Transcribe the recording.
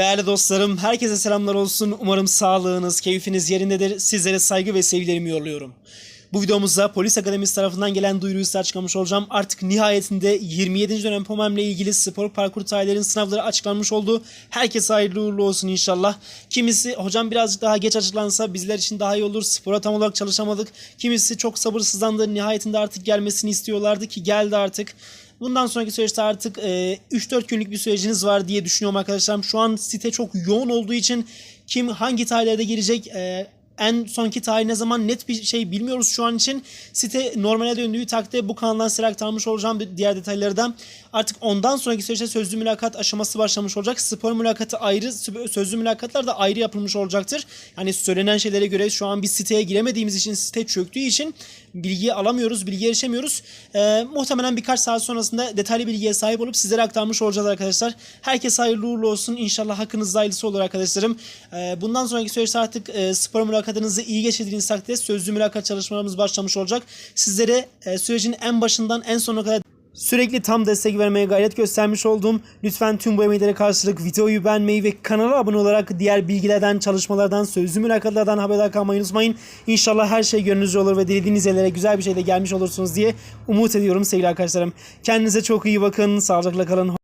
Değerli dostlarım, herkese selamlar olsun. Umarım sağlığınız, keyfiniz yerindedir. Sizlere saygı ve sevgilerimi yolluyorum. Bu videomuzda Polis Akademisi tarafından gelen duyuruyu size açıklamış olacağım. Artık nihayetinde 27. dönem POMEM ile ilgili spor parkur tarihlerinin sınavları açıklanmış oldu. Herkese hayırlı uğurlu olsun inşallah. Kimisi hocam birazcık daha geç açıklansa bizler için daha iyi olur. Spora tam olarak çalışamadık. Kimisi çok sabırsızlandı. Nihayetinde artık gelmesini istiyorlardı ki geldi artık. Bundan sonraki süreçte artık e, 3-4 günlük bir süreciniz var diye düşünüyorum arkadaşlarım. Şu an site çok yoğun olduğu için kim hangi tarihlerde girecek e, en sonki tarih ne zaman net bir şey bilmiyoruz şu an için. Site normale döndüğü takdirde bu kanaldan size aktarmış olacağım diğer detayları da. Artık ondan sonraki süreçte sözlü mülakat aşaması başlamış olacak. Spor mülakatı ayrı, sözlü mülakatlar da ayrı yapılmış olacaktır. Yani söylenen şeylere göre şu an bir siteye giremediğimiz için, site çöktüğü için bilgi alamıyoruz, bilgi erişemiyoruz. Ee, muhtemelen birkaç saat sonrasında detaylı bilgiye sahip olup sizlere aktarmış olacağız arkadaşlar. Herkes hayırlı uğurlu olsun. İnşallah hakkınızda hayırlısı olur arkadaşlarım. Ee, bundan sonraki süreçte artık e, spor mülakatınızı iyi geçirdiğiniz takdirde sözlü mülakat çalışmalarımız başlamış olacak. Sizlere e, sürecin en başından en sonuna kadar Sürekli tam destek vermeye gayret göstermiş oldum. Lütfen tüm bu emeklere karşılık videoyu beğenmeyi ve kanala abone olarak diğer bilgilerden, çalışmalardan, sözlü mülakatlardan haberdar kalmayı unutmayın. İnşallah her şey gönlünüzce olur ve dilediğiniz yerlere güzel bir şeyle gelmiş olursunuz diye umut ediyorum sevgili arkadaşlarım. Kendinize çok iyi bakın, sağlıcakla kalın.